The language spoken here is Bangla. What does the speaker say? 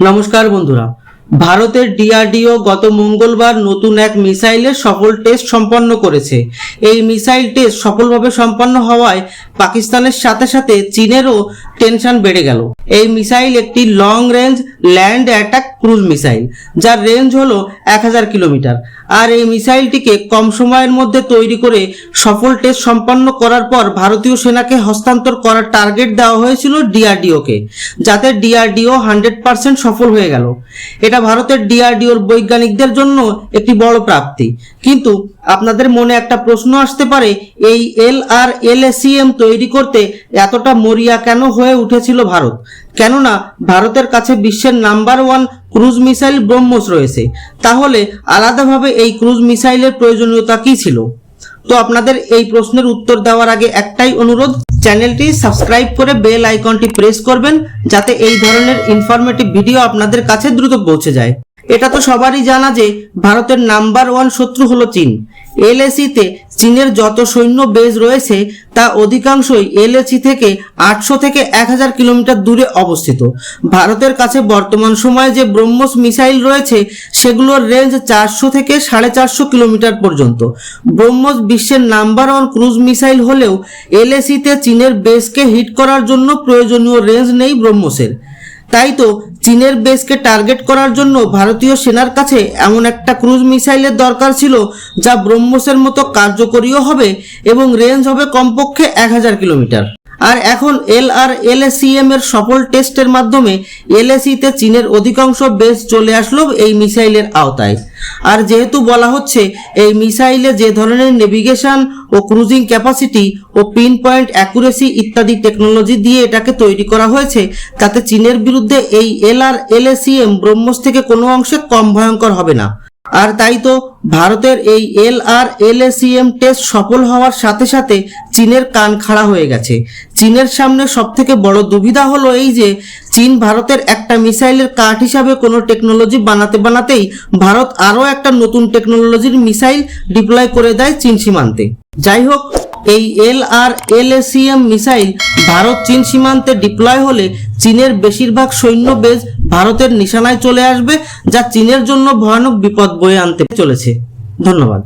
নমস্কার বন্ধুরা ভারতের ডিআরডিও গত মঙ্গলবার নতুন এক মিসাইলের সফল টেস্ট সম্পন্ন করেছে। এই মিসাইল টেস্ট সফলভাবে সম্পন্ন হওয়ায় পাকিস্তানের সাথে সাথে চীনেরও টেনশন বেড়ে গেল। এই মিসাইল একটি long range land attack cruise missile, যার রেঞ্জ হলো এক হাজার কিলোমিটার। আর এই মিসাইলটিকে কম সময়ের মধ্যে তৈরি করে সফল টেস্ট সম্পন্ন করার পর ভারতীয় সেনাকে হস্তান্তর করার টার্গেট দেওয়া হয়েছিল ডিআরডিওকে, যাতে ডিআরডিও হান্ড্রেড পার্সেন্ট সফল হয়ে গেল। এটা ভারতের ডিআরডিওর বৈজ্ঞানিকদের জন্য একটি বড় প্রাপ্তি। কিন্তু আপনাদের মনে একটা প্রশ্ন আসতে পারে, এই এল আর এল তৈরি করতে এতটা মরিয়া কেন হয়ে উঠেছিল ভারত? কেননা ভারতের কাছে বিশ্বের number one cruise missile BrahMos রয়েছে। তাহলে আলাদাভাবে এই ক্রুজ মিসাইলের প্রয়োজনীয়তা কি ছিল? তো আপনাদের এই প্রশ্নের উত্তর দেওয়ার আগে একটাই অনুরোধ, চ্যানেলটি সাবস্ক্রাইব করে বেল আইকনটি প্রেস করবেন যাতে এই ধরনের ইনফরমেটিভ ভিডিও আপনাদের কাছে দ্রুত পৌঁছে যায়। এটা তো সবারই জানা যে ভারতের নাম্বার ওয়ান শত্রু হলো চীন। এলএসিতে চীনের যত সৈন্য বেজ রয়েছে, তা অধিকাংশই এলএসি থেকে আটশো থেকে এক হাজার কিলোমিটার দূরে অবস্থিত। ভারতের কাছে বর্তমান সময়ে যে ব্রহ্মস মিসাইল রয়েছে, সেগুলোর রেঞ্জ চারশো থেকে সাড়ে চারশো কিলোমিটার পর্যন্ত। ব্রহ্মস বিশ্বের নাম্বার ওয়ান ক্রুজ মিসাইল হলেও এলএসিতে চীনের বেসকে হিট করার জন্য প্রয়োজনীয় রেঞ্জ নেই ব্রহ্মসের। তাই তো চীনের বেসকে টার্গেট করার জন্য ভারতীয় সেনার কাছে এমন একটা ক্রুজ মিসাইলের দরকার ছিল যা ব্রহ্মসের মতো কার্যকরীও হবে এবং রেঞ্জ হবে কমপক্ষে এক হাজার কিলোমিটার। আর এখন এল আর এলএসিএম এর সফল টেস্টের মাধ্যমে এলএসিতে চীনের অধিকাংশ বেস চলে আসলো এই মিসাইলের আওতায়। আর যেহেতু বলা হচ্ছে, এই মিসাইলে যে ধরনের নেভিগেশন ও ক্রুজিং ক্যাপাসিটি ও পিন পয়েন্ট অ্যাকুরেসি ইত্যাদি টেকনোলজি দিয়ে এটাকে তৈরি করা হয়েছে, তাতে চীনের বিরুদ্ধে এই এল আর এলএসিএম ব্রহ্মস থেকে কোনো অংশে কম ভয়ঙ্কর হবে না। আর তাই তো ভারতের এই এল আর এলএসিএম টেস্ট সফল হওয়ার সাথে সাথে চীনের কান খাড়া হয়ে গেছে। চীনের সামনে সব থেকে বড় দুবিধা হলো এই যে, চীন ভারতের একটা মিসাইলের কাঠ হিসাবে কোনো টেকনোলজি বানাতে বানাতেই ভারত আরও একটা নতুন টেকনোলজির মিসাইল ডিপ্লয় করে দেয় চীন সীমান্তে। যাই হোক, এই এল আর এলএসিএম মিসাইল ভারত চীন সীমান্তে ডিপ্লয় হলে চীনের বেশিরভাগ সৈন্য বেজ ভারতের নিশানায় চলে আসবে যা চীনের জন্য ভয়ানক বিপদ বয়ে আনতে চলেছে। ধন্যবাদ।